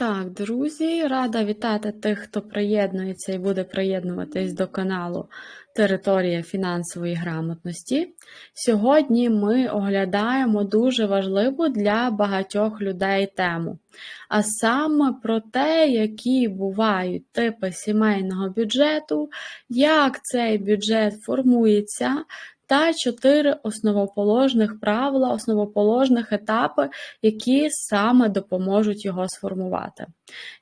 Так, друзі, рада вітати тих, хто приєднується і буде приєднуватись до каналу Територія фінансової грамотності. Сьогодні ми оглядаємо дуже важливу для багатьох людей тему, а саме про те, які бувають типи сімейного бюджету, як цей бюджет формується. Та чотири основоположних правила, основоположних етапи, які саме допоможуть його сформувати.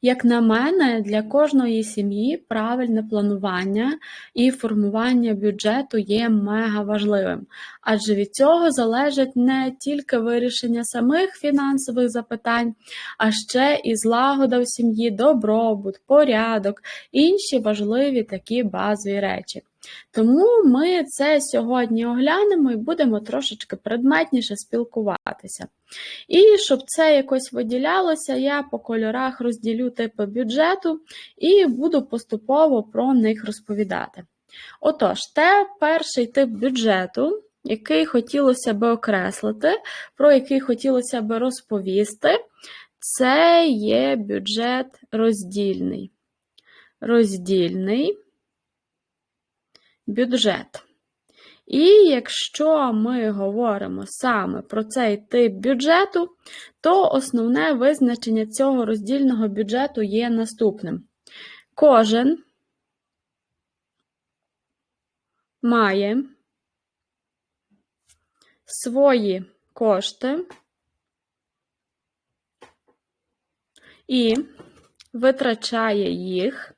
Як на мене, для кожної сім'ї правильне планування і формування бюджету є мега важливим, адже від цього залежить не тільки вирішення самих фінансових запитань, а ще і злагода в сім'ї, добробут, порядок, інші важливі такі базові речі. Тому ми це сьогодні оглянемо і будемо трошечки предметніше спілкуватися. І щоб це якось виділялося, я по кольорах розділю типи бюджету і буду поступово про них розповідати. Отож, те перший тип бюджету, який хотілося би окреслити, про який хотілося би розповісти, це є бюджет роздільний. Роздільний бюджет. І якщо ми говоримо саме про цей тип бюджету, то основне визначення цього роздільного бюджету є наступним. Кожен має свої кошти і витрачає їх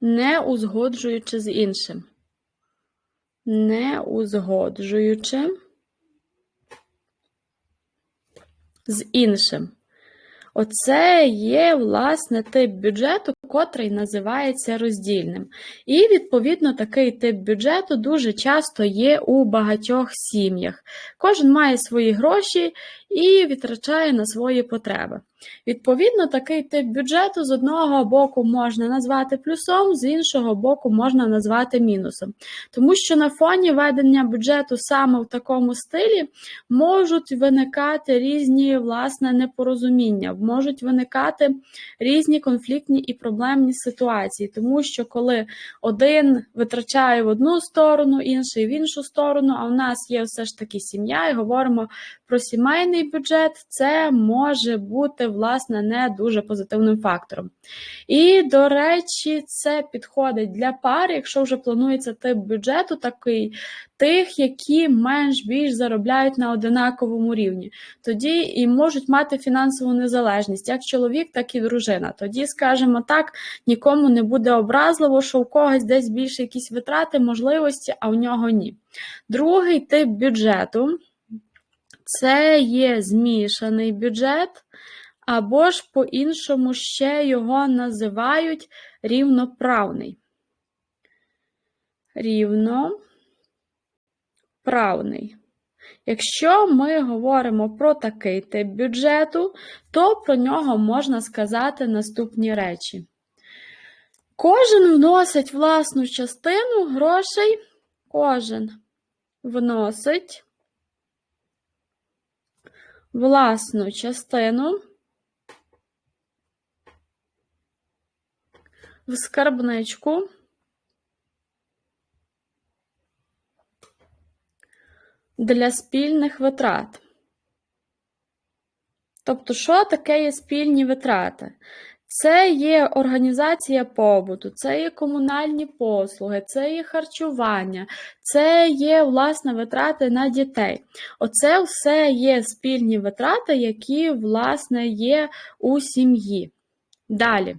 не узгоджуючи з іншим. Не узгоджуючи з іншим. Оце є, власне, тип бюджету, котрий називається роздільним. І, відповідно, такий тип бюджету дуже часто є у багатьох сім'ях. Кожен має свої гроші і витрачає на свої потреби. Відповідно, такий тип бюджету з одного боку можна назвати плюсом, з іншого боку, можна назвати мінусом. Тому що на фоні ведення бюджету саме в такому стилі можуть виникати різні власне непорозуміння, можуть виникати різні конфліктні і проблемні ситуації, тому що коли один витрачає в одну сторону, інший в іншу сторону, а в нас є все ж таки сім'я, і говоримо про сімейний бюджет, це може бути власне не дуже позитивним фактором. І, до речі, це підходить для пар, якщо вже планується тип бюджету, такий тих, які менш-більш заробляють на одинаковому рівні. Тоді і можуть мати фінансову незалежність, як чоловік, так і дружина. Тоді, скажімо так, нікому не буде образливо, що у когось десь більше якісь витрати, можливості, а в нього ні. Другий тип бюджету. Це є змішаний бюджет, або ж по-іншому ще його називають рівноправний. Рівноправний. Якщо ми говоримо про такий тип бюджету, то про нього можна сказати наступні речі. Кожен вносить власну частину грошей, кожен вносить власну частину в скарбничку. Для спільних витрат. Тобто, що таке є спільні витрати? Це є організація побуту, це є комунальні послуги, це є харчування, це є власне витрати на дітей. Оце все є спільні витрати, які, власне, є у сім'ї. Далі.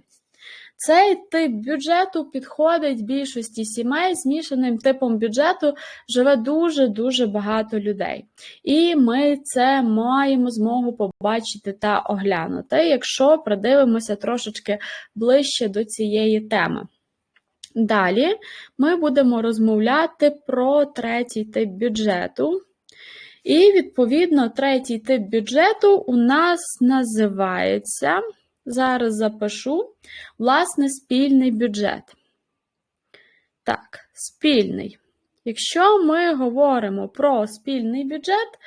Цей тип бюджету підходить більшості сімей. Змішаним типом бюджету живе дуже-дуже багато людей. І ми це маємо змогу побачити та оглянути, якщо придивимося трошечки ближче до цієї теми. Далі ми будемо розмовляти про третій тип бюджету. І, відповідно, третій тип бюджету у нас називається. Зараз запишу, власне, спільний бюджет. Так, спільний. Якщо ми говоримо про спільний бюджет,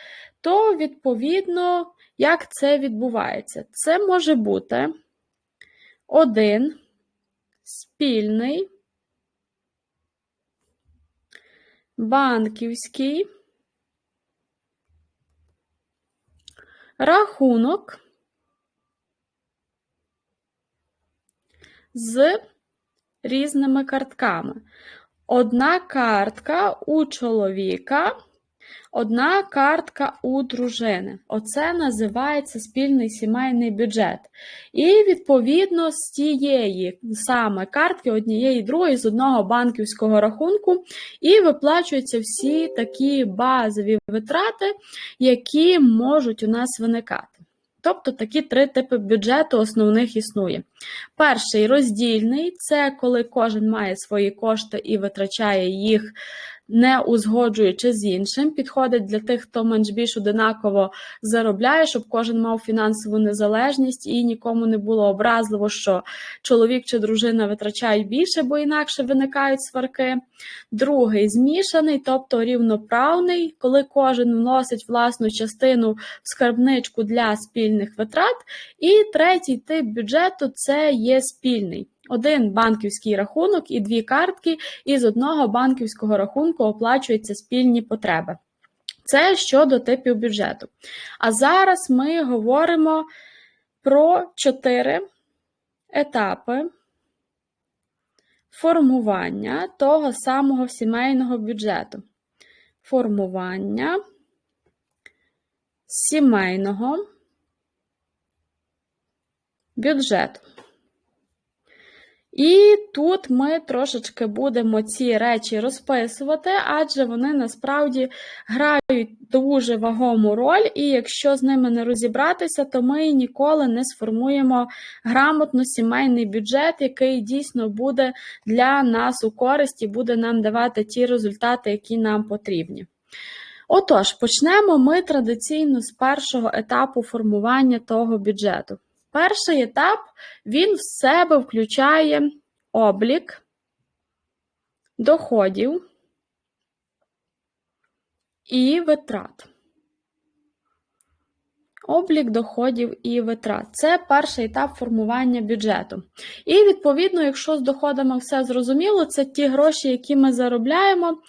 то відповідно, як це відбувається? Це може бути один спільний банківський рахунок з різними картками. Одна картка у чоловіка, одна картка у дружини. Оце називається спільний сімейний бюджет. І, відповідно, з тієї саме картки, однієї другої, з одного банківського рахунку, і виплачуються всі такі базові витрати, які можуть у нас виникати. Тобто такі три типи бюджету основних існує. Перший роздільний це коли кожен має свої кошти і витрачає їх, не узгоджуючи з іншим. Підходить для тих, хто менш більш одинаково заробляє, щоб кожен мав фінансову незалежність і нікому не було образливо, що чоловік чи дружина витрачають більше, бо інакше виникають сварки. Другий змішаний, тобто рівноправний, коли кожен вносить власну частину в скарбничку для спільних витрат. І третій тип бюджету це є спільний. Один банківський рахунок і дві картки, і з одного банківського рахунку оплачуються спільні потреби. Це щодо типів бюджету. А зараз ми говоримо про чотири етапи формування того самого сімейного бюджету. Формування сімейного бюджету. І тут ми трошечки будемо ці речі розписувати, адже вони насправді грають дуже вагому роль, і якщо з ними не розібратися, то ми ніколи не сформуємо грамотно сімейний бюджет, який дійсно буде для нас у користі, буде нам давати ті результати, які нам потрібні. Отож, почнемо ми традиційно з першого етапу формування того бюджету. Перший етап він в себе включає облік доходів і витрат. Облік доходів і витрат. Це перший етап формування бюджету. І, відповідно, якщо з доходами все зрозуміло, це ті гроші, які ми заробляємо,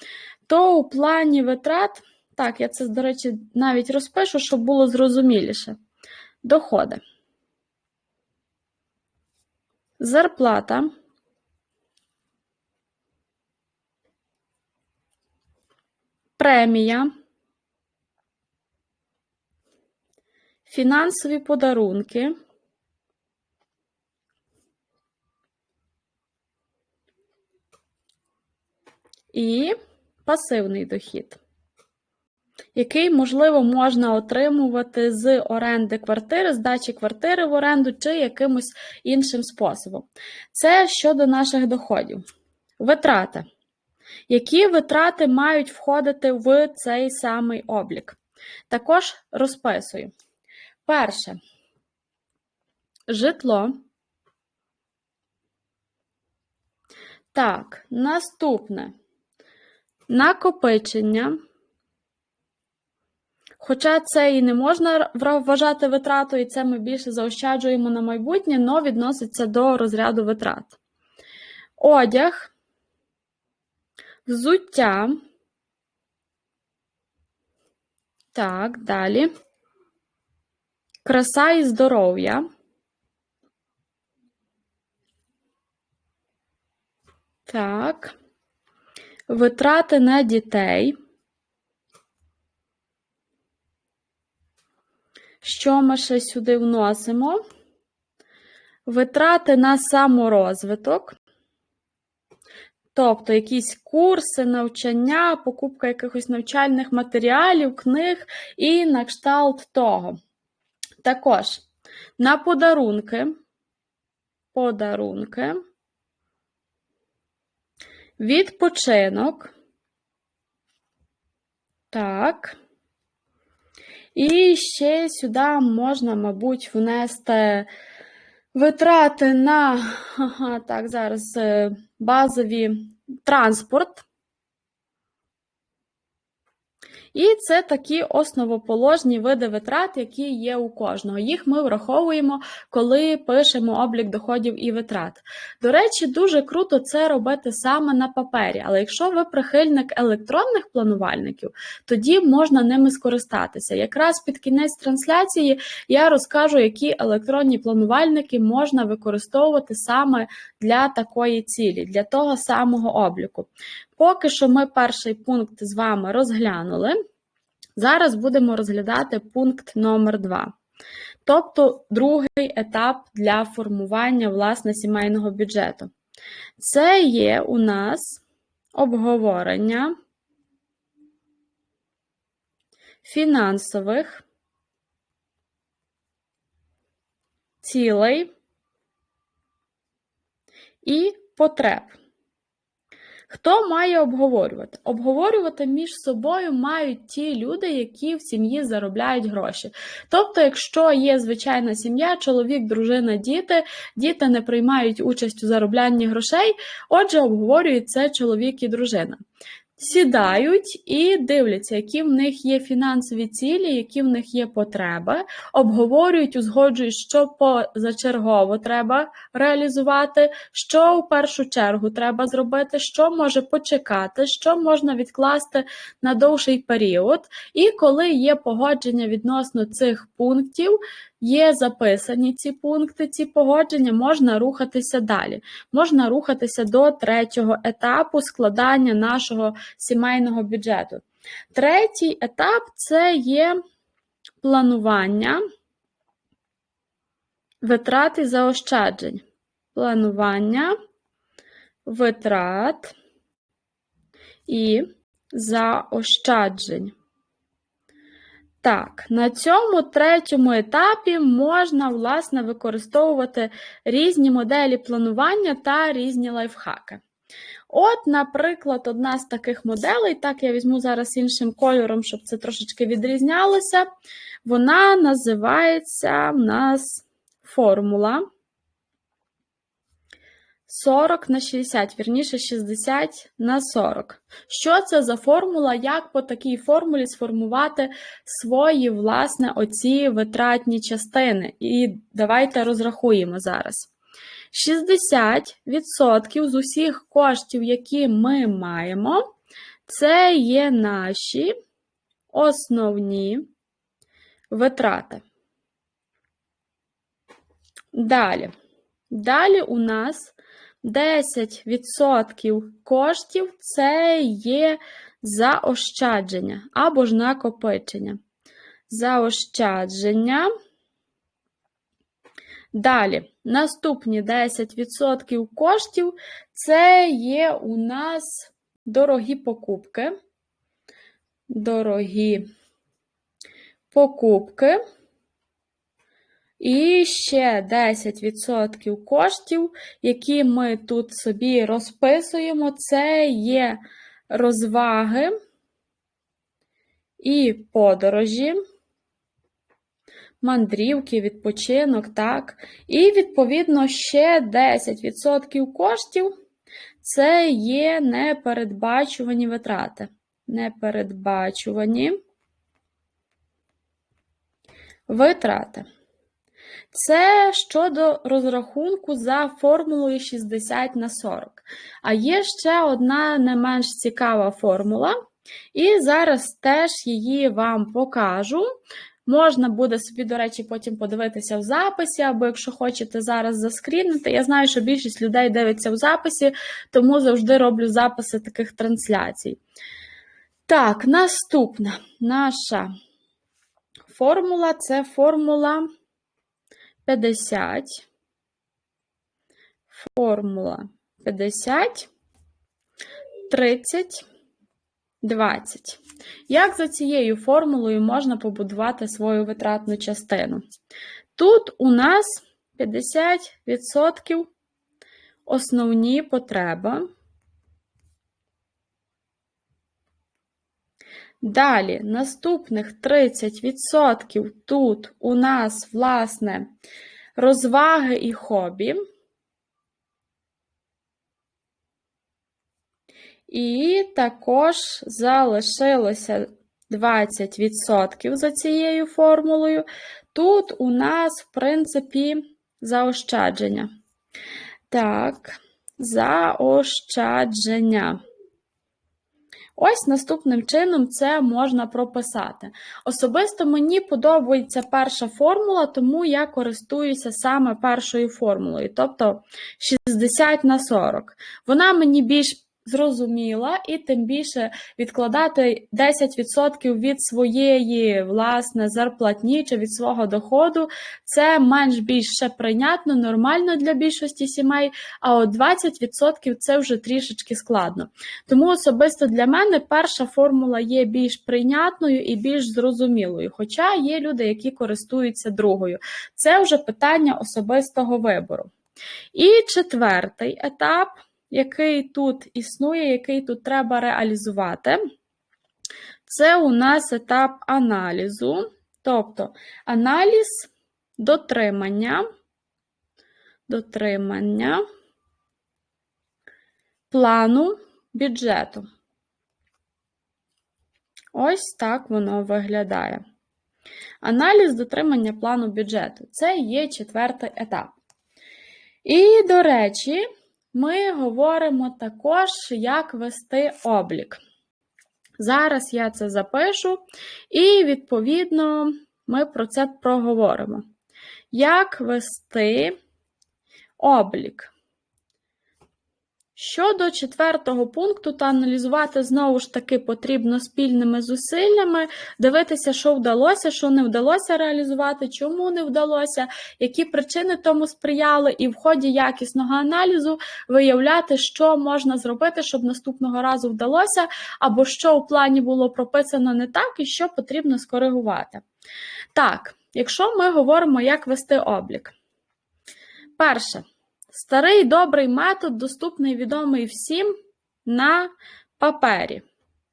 то у плані витрат, так, я це, до речі, навіть розпишу, щоб було зрозуміліше. Доходи. Зарплата. Премія. Фінансові подарунки. І пасивний дохід який, можливо, можна отримувати з оренди квартири, здачі квартири в оренду чи якимось іншим способом. Це щодо наших доходів. Витрати. Які витрати мають входити в цей самий облік? Також розписую. Перше, житло. Так, наступне накопичення. Хоча це і не можна вважати витратою, і це ми більше заощаджуємо на майбутнє, але відноситься до розряду витрат. Одяг, взуття. Так, далі. Краса і здоров'я. Так. Витрати на дітей. Що ми ще сюди вносимо? Витрати на саморозвиток. Тобто якісь курси, навчання, покупка якихось навчальних матеріалів, книг і на кшталт того. Також на подарунки. Подарунки. Відпочинок. Так. І ще сюди можна, мабуть, внести витрати на так, зараз е, базові транспорт. І це такі основоположні види витрат, які є у кожного. Їх ми враховуємо, коли пишемо облік доходів і витрат. До речі, дуже круто це робити саме на папері, але якщо ви прихильник електронних планувальників, тоді можна ними скористатися. Якраз під кінець трансляції я розкажу, які електронні планувальники можна використовувати саме для такої цілі, для того самого обліку. Поки що ми перший пункт з вами розглянули. Зараз будемо розглядати пункт номер 2. Тобто другий етап для формування власне сімейного бюджету. Це є у нас обговорення фінансових цілей і потреб. Хто має обговорювати? Обговорювати між собою мають ті люди, які в сім'ї заробляють гроші. Тобто, якщо є звичайна сім'я, чоловік, дружина, діти, діти не приймають участь у зароблянні грошей, отже, обговорюють це чоловік і дружина. Сідають і дивляться, які в них є фінансові цілі, які в них є потреби, обговорюють, узгоджують, що позачергово треба реалізувати, що в першу чергу треба зробити, що може почекати, що можна відкласти на довший період. І коли є погодження відносно цих пунктів, є записані ці пункти, ці погодження, можна рухатися далі. Можна рухатися до третього етапу складання нашого сімейного бюджету. Третій етап це є планування витрат і заощаджень. Планування витрат і заощаджень. Так, на цьому третьому етапі можна, власне, використовувати різні моделі планування та різні лайфхаки. От, наприклад, одна з таких моделей, так я візьму зараз іншим кольором, щоб це трошечки відрізнялося. Вона називається у нас формула 40 на 60, вірніше 60 на 40. Що це за формула? Як по такій формулі сформувати свої, власне, оці витратні частини? І давайте розрахуємо зараз. 60% з усіх коштів, які ми маємо, це є наші основні витрати. Далі. Далі у нас 10% коштів це є заощадження або ж накопичення. Заощадження. Далі, наступні 10% коштів це є у нас дорогі покупки. Дорогі покупки. І ще 10% коштів, які ми тут собі розписуємо, це є розваги і подорожі, мандрівки, відпочинок, так. І, відповідно, ще 10% коштів це є непередбачувані витрати. Непередбачувані витрати. Це щодо розрахунку за формулою 60 на 40. А є ще одна не менш цікава формула, і зараз теж її вам покажу. Можна буде собі, до речі, потім подивитися в записі, або якщо хочете зараз заскрінити. Я знаю, що більшість людей дивиться в записі, тому завжди роблю записи таких трансляцій. Так, наступна наша формула це формула. 50, формула 50, 30, 20. Як за цією формулою можна побудувати свою витратну частину? Тут у нас 50% основні потреби. Далі, наступних 30% тут у нас, власне, розваги і хобі. І також залишилося 20% за цією формулою. Тут у нас, в принципі, заощадження. Так, заощадження. Ось наступним чином це можна прописати. Особисто мені подобається перша формула, тому я користуюся саме першою формулою, тобто 60 на 40. Вона мені більш зрозуміла, і тим більше відкладати 10% від своєї власне зарплатні чи від свого доходу, це менш більше прийнятно, нормально для більшості сімей, а от 20% це вже трішечки складно. Тому особисто для мене перша формула є більш прийнятною і більш зрозумілою, хоча є люди, які користуються другою. Це вже питання особистого вибору. І четвертий етап який тут існує, який тут треба реалізувати. Це у нас етап аналізу, тобто аналіз дотримання, дотримання плану бюджету. Ось так воно виглядає. Аналіз дотримання плану бюджету це є четвертий етап. І, до речі, ми говоримо також, як вести облік. Зараз я це запишу, і, відповідно, ми про це проговоримо. Як вести облік? Щодо четвертого пункту, то аналізувати знову ж таки потрібно спільними зусиллями, дивитися, що вдалося, що не вдалося реалізувати, чому не вдалося, які причини тому сприяли, і в ході якісного аналізу виявляти, що можна зробити, щоб наступного разу вдалося, або що у плані було прописано не так, і що потрібно скоригувати. Так, якщо ми говоримо, як вести облік. Перше. Старий добрий метод, доступний відомий всім на папері.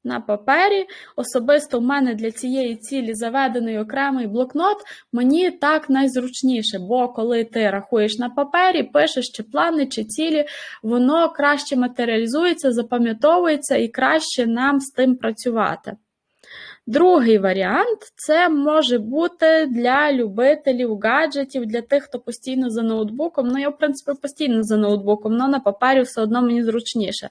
На папері, особисто в мене для цієї цілі заведений окремий блокнот, мені так найзручніше, бо коли ти рахуєш на папері, пишеш чи плани, чи цілі, воно краще матеріалізується, запам'ятовується і краще нам з тим працювати. Другий варіант це може бути для любителів гаджетів, для тих, хто постійно за ноутбуком. Ну, я, в принципі, постійно за ноутбуком, але на папері все одно мені зручніше.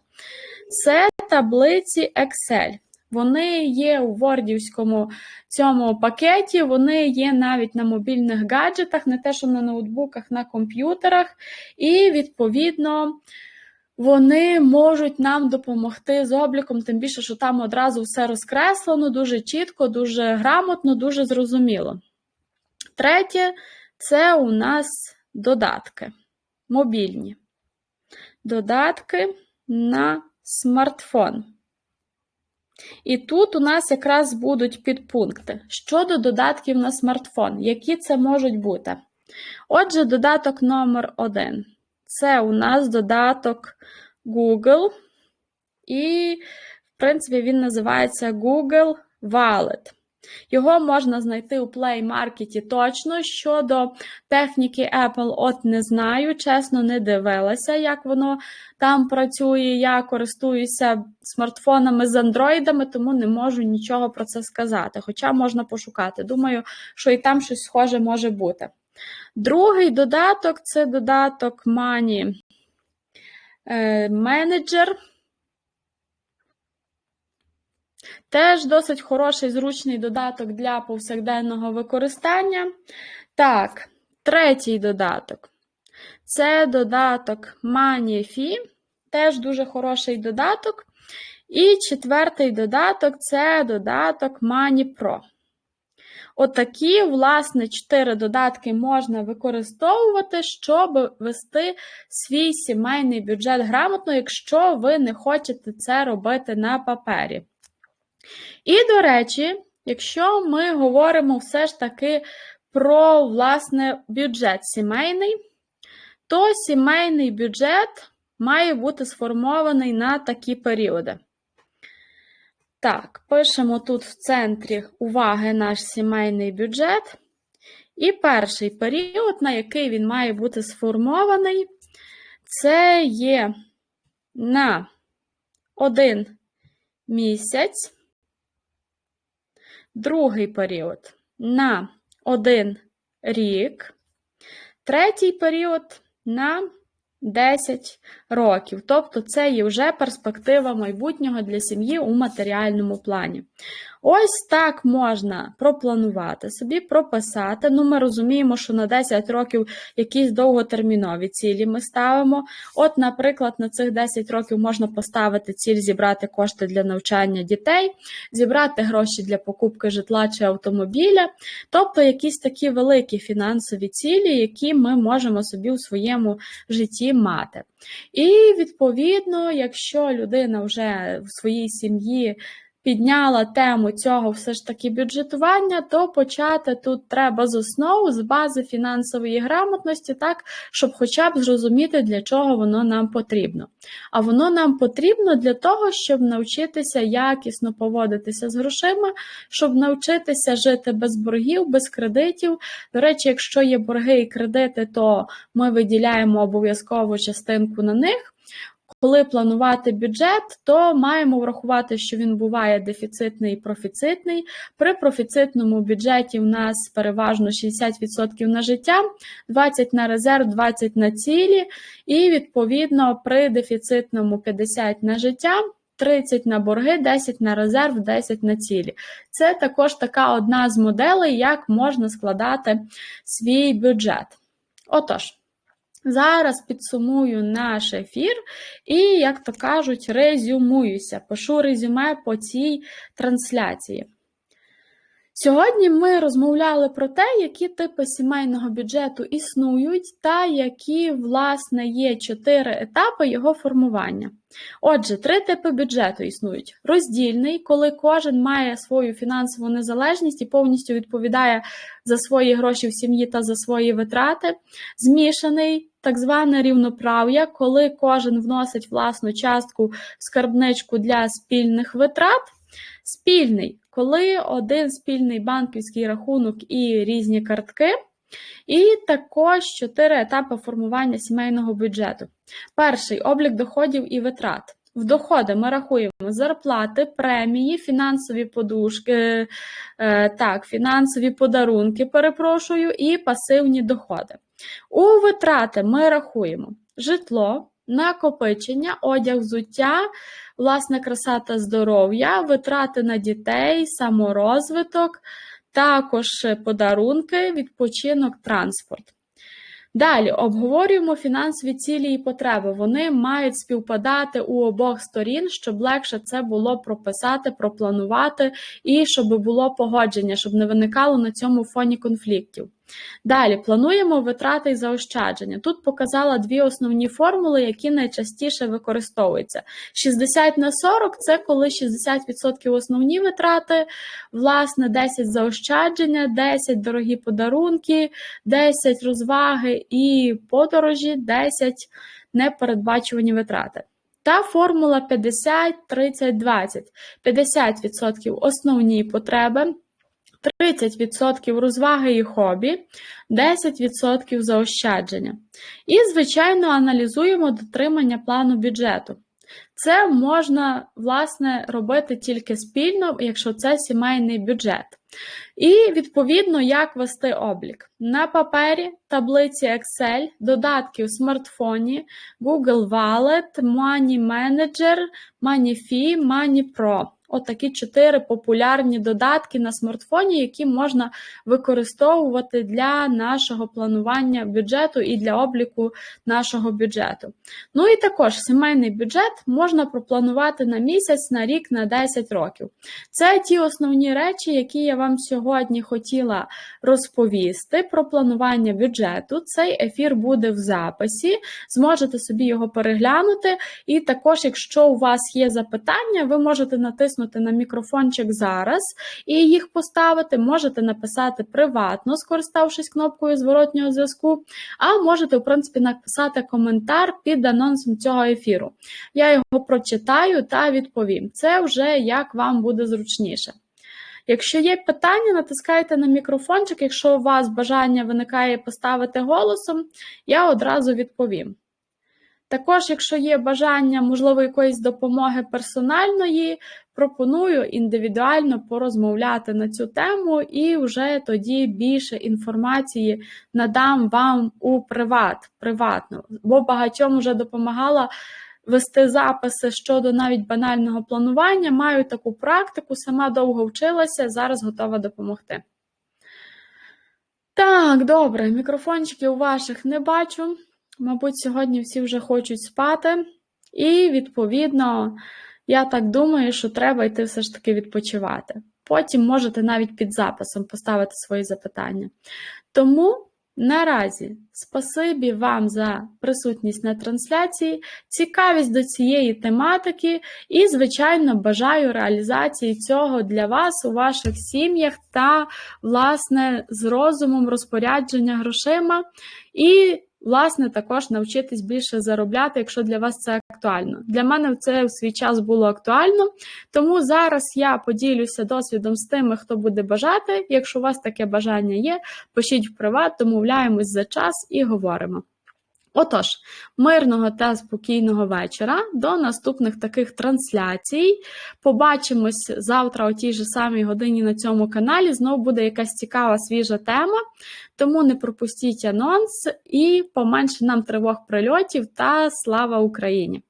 Це таблиці Excel. Вони є у вордівському цьому пакеті, вони є навіть на мобільних гаджетах, не те, що на ноутбуках, на комп'ютерах. І, відповідно, вони можуть нам допомогти з обліком, тим більше, що там одразу все розкреслено, дуже чітко, дуже грамотно, дуже зрозуміло. Третє це у нас додатки мобільні. Додатки на смартфон. І тут у нас якраз будуть підпункти щодо додатків на смартфон, які це можуть бути. Отже, додаток номер 1 це у нас додаток Google, і, в принципі, він називається Google Wallet. Його можна знайти у Play Market точно. Щодо техніки Apple, от не знаю, чесно, не дивилася, як воно там працює. Я користуюся смартфонами з андроїдами, тому не можу нічого про це сказати. Хоча можна пошукати. Думаю, що і там щось схоже може бути. Другий додаток це додаток Money Manager. Теж досить хороший зручний додаток для повсякденного використання. Так, третій додаток. Це додаток MoneyFi, теж дуже хороший додаток. І четвертий додаток це додаток MoneyPro. Отакі, власне, чотири додатки можна використовувати, щоб вести свій сімейний бюджет грамотно, якщо ви не хочете це робити на папері. І, до речі, якщо ми говоримо все ж таки про власне бюджет сімейний, то сімейний бюджет має бути сформований на такі періоди. Так, пишемо тут в центрі уваги наш сімейний бюджет. І перший період, на який він має бути сформований, це є на один місяць другий період на один рік, третій період на 10 років. Тобто це є вже перспектива майбутнього для сім'ї у матеріальному плані. Ось так можна пропланувати собі, прописати. Ну, ми розуміємо, що на 10 років якісь довготермінові цілі ми ставимо. От, наприклад, на цих 10 років можна поставити ціль зібрати кошти для навчання дітей, зібрати гроші для покупки житла чи автомобіля, тобто якісь такі великі фінансові цілі, які ми можемо собі у своєму житті мати. І, відповідно, якщо людина вже в своїй сім'ї підняла тему цього все ж таки бюджетування, то почати тут треба з основ, з бази фінансової грамотності, так, щоб хоча б зрозуміти, для чого воно нам потрібно. А воно нам потрібно для того, щоб навчитися якісно поводитися з грошима, щоб навчитися жити без боргів, без кредитів. До речі, якщо є борги і кредити, то ми виділяємо обов'язково частинку на них. Коли планувати бюджет, то маємо врахувати, що він буває дефіцитний і профіцитний. При профіцитному бюджеті в нас переважно 60% на життя, 20% на резерв, 20% на цілі, і відповідно при дефіцитному 50% на життя. 30 на борги, 10 на резерв, 10 на цілі. Це також така одна з моделей, як можна складати свій бюджет. Отож. Зараз підсумую наш ефір і, як то кажуть, резюмуюся. Пишу резюме по цій трансляції. Сьогодні ми розмовляли про те, які типи сімейного бюджету існують, та які, власне, є чотири етапи його формування. Отже, три типи бюджету існують: роздільний, коли кожен має свою фінансову незалежність і повністю відповідає за свої гроші в сім'ї та за свої витрати, змішаний, так зване рівноправ'я, коли кожен вносить власну частку в скарбничку для спільних витрат. Спільний, коли один спільний банківський рахунок і різні картки. І також чотири етапи формування сімейного бюджету. Перший облік доходів і витрат. В доходи ми рахуємо зарплати, премії, фінансові подушки, е, так, фінансові подарунки, перепрошую, і пасивні доходи. У витрати ми рахуємо житло, накопичення, одяг, взуття, власне, краса та здоров'я, витрати на дітей, саморозвиток, також подарунки, відпочинок, транспорт. Далі обговорюємо фінансові цілі і потреби. Вони мають співпадати у обох сторін, щоб легше це було прописати, пропланувати і щоб було погодження, щоб не виникало на цьому фоні конфліктів. Далі плануємо витрати і заощадження. Тут показала дві основні формули, які найчастіше використовуються. 60 на 40 це коли 60% основні витрати, власне, 10 заощадження, 10 дорогі подарунки, 10 розваги і подорожі, 10 непередбачувані витрати. Та формула 50, 30, 20. 50% основні потреби. 30% розваги і хобі, 10% заощадження. І, звичайно, аналізуємо дотримання плану бюджету. Це можна, власне, робити тільки спільно, якщо це сімейний бюджет. І, відповідно, як вести облік. На папері, таблиці Excel, додатки у смартфоні, Google Wallet, Money Manager, MoneyFi, MoneyPro. Отакі чотири популярні додатки на смартфоні, які можна використовувати для нашого планування бюджету і для обліку нашого бюджету. Ну і також сімейний бюджет можна пропланувати на місяць, на рік, на 10 років. Це ті основні речі, які я вам сьогодні хотіла розповісти про планування бюджету. Цей ефір буде в записі, зможете собі його переглянути. І також, якщо у вас є запитання, ви можете натиснути на мікрофончик зараз і їх поставити. Можете написати приватно, скориставшись кнопкою зворотнього зв'язку, а можете, в принципі, написати коментар під анонсом цього ефіру. Я його прочитаю та відповім. Це вже як вам буде зручніше. Якщо є питання, натискайте на мікрофончик. Якщо у вас бажання виникає поставити голосом, я одразу відповім. Також, якщо є бажання, можливо, якоїсь допомоги персональної, пропоную індивідуально порозмовляти на цю тему, і вже тоді більше інформації надам вам у приват, приватно, бо багатьом вже допомагала вести записи щодо навіть банального планування. Маю таку практику, сама довго вчилася, зараз готова допомогти. Так, добре, мікрофончиків ваших не бачу. Мабуть, сьогодні всі вже хочуть спати, і, відповідно, я так думаю, що треба йти все ж таки відпочивати. Потім можете навіть під записом поставити свої запитання. Тому наразі спасибі вам за присутність на трансляції, цікавість до цієї тематики і, звичайно, бажаю реалізації цього для вас у ваших сім'ях та, власне, з розумом розпорядження грошима. І Власне, також навчитись більше заробляти, якщо для вас це актуально. Для мене це в свій час було актуально, тому зараз я поділюся досвідом з тими, хто буде бажати. Якщо у вас таке бажання є, пишіть в приват, домовляємось за час і говоримо. Отож, мирного та спокійного вечора. До наступних таких трансляцій. Побачимось завтра о тій же самій годині на цьому каналі. Знову буде якась цікава свіжа тема. Тому не пропустіть анонс і поменше нам тривог прильотів та слава Україні!